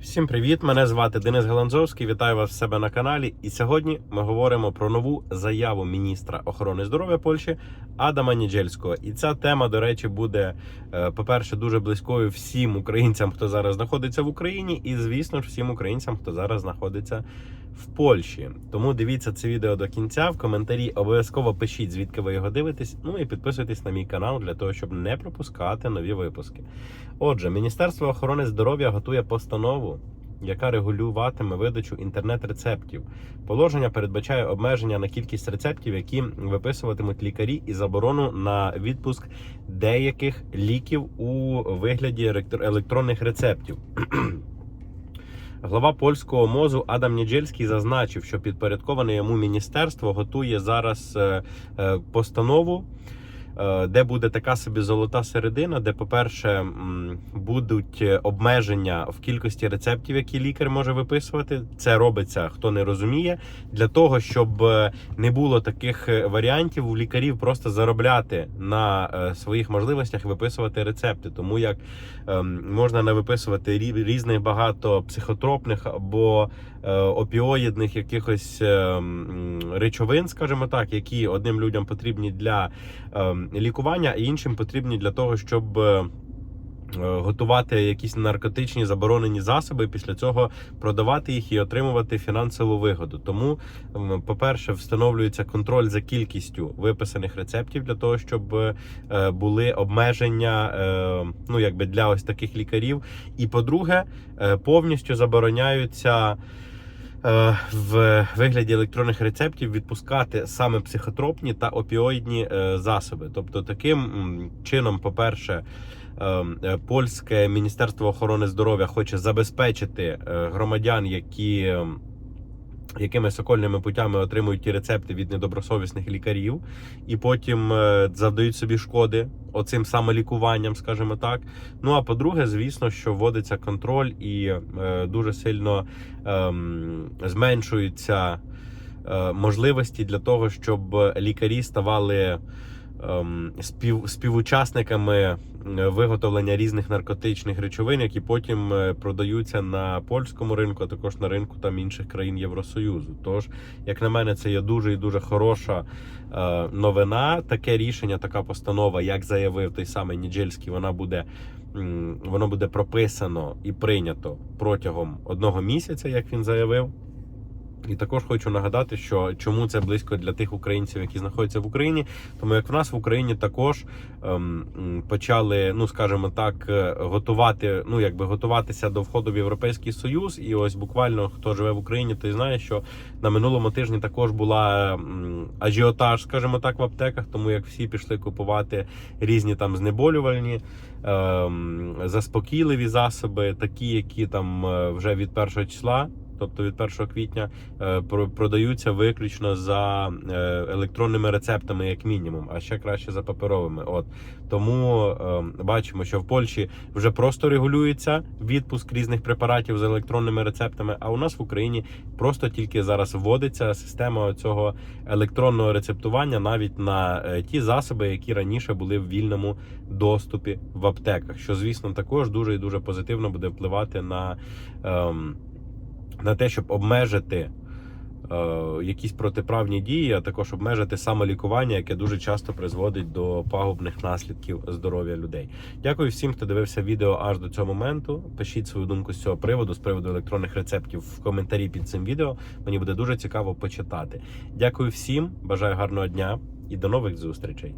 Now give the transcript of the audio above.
Всім привіт! Мене звати Денис Галанзовський. Вітаю вас в себе на каналі. І сьогодні ми говоримо про нову заяву міністра охорони здоров'я Польщі Адама Ніджельського. І ця тема, до речі, буде, е, по-перше, дуже близькою всім українцям, хто зараз знаходиться в Україні, і звісно ж всім українцям, хто зараз знаходиться в Польщі. Тому дивіться це відео до кінця. В коментарі обов'язково пишіть, звідки ви його дивитесь. Ну і підписуйтесь на мій канал для того, щоб не пропускати нові випуски. Отже, Міністерство охорони здоров'я готує постанову, яка регулюватиме видачу інтернет-рецептів. Положення передбачає обмеження на кількість рецептів, які виписуватимуть лікарі, і заборону на відпуск деяких ліків у вигляді електр- електронних рецептів. Глава польського мозу Адам Ніджельський зазначив, що підпорядковане йому міністерство готує зараз е, е, постанову, де буде така собі золота середина, де, по-перше, будуть е, обмеження в кількості рецептів, які лікар може виписувати. Це робиться, хто не розуміє, для того, щоб е, не було таких е, варіантів у лікарів просто заробляти на е, своїх можливостях виписувати рецепти. Тому як ем, можна навиписувати рі- різних багато психотропних або е, опіоїдних якихось е, речовин, скажімо так, які одним людям потрібні для ем, лікування, а іншим потрібні для того, щоб. е, е, Готувати якісь наркотичні заборонені засоби, після цього продавати їх і отримувати фінансову вигоду. Тому, по-перше, встановлюється контроль за кількістю виписаних рецептів для того, щоб е, були обмеження ну якби для ось таких лікарів. І по-друге, повністю забороняються. Е, В вигляді електронних рецептів відпускати саме психотропні та опіоїдні е, засоби. Тобто, таким чином, по-перше, е, е, польське міністерство охорони здоров'я хоче забезпечити громадян, які е, якимись окольними путями отримують ті рецепти від недобросовісних лікарів, і потім е, завдають собі шкоди оцим самолікуванням, скажімо так. Ну а по-друге, звісно, що вводиться контроль і е, дуже сильно ем, зменшуються е, можливості для того, щоб лікарі ставали спів, співучасниками е, виготовлення різних наркотичних речовин, які потім е, продаються на польському ринку, а також на ринку там інших країн Євросоюзу. Тож, як на мене, це є дуже і дуже хороша е, новина. Таке рішення, така постанова, як заявив той самий Ніджельський, вона буде. Воно буде прописано і прийнято протягом одного місяця, як він заявив. І також хочу нагадати, що чому це близько для тих українців, які знаходяться в Україні. Тому як в нас в Україні також ем, почали, ну скажімо так, е, готувати, ну якби готуватися до входу в Європейський Союз. І ось буквально хто живе в Україні, той знає, що на минулому тижні також була ем, ажіотаж, скажімо так, в аптеках, тому як всі пішли купувати різні там знеболювальні. ем, Заспокійливі засоби, такі, які там е, вже від першого числа тобто від 1 квітня, е, про- продаються виключно за е, електронними рецептами, як мінімум, а ще краще за паперовими. От тому е, бачимо, що в Польщі вже просто регулюється відпуск різних препаратів з електронними рецептами. А у нас в Україні просто тільки зараз вводиться система цього електронного рецептування навіть на ті засоби, які раніше були в вільному доступі в аптеках. Що звісно також дуже і дуже позитивно буде впливати на. ем, на те, щоб обмежити е, якісь протиправні дії, а також обмежити самолікування, яке дуже часто призводить до пагубних наслідків здоров'я людей. Дякую всім, хто дивився відео аж до цього моменту. Пишіть свою думку з цього приводу, з приводу електронних рецептів в коментарі під цим відео. Мені буде дуже цікаво почитати. Дякую всім, бажаю гарного дня і до нових зустрічей.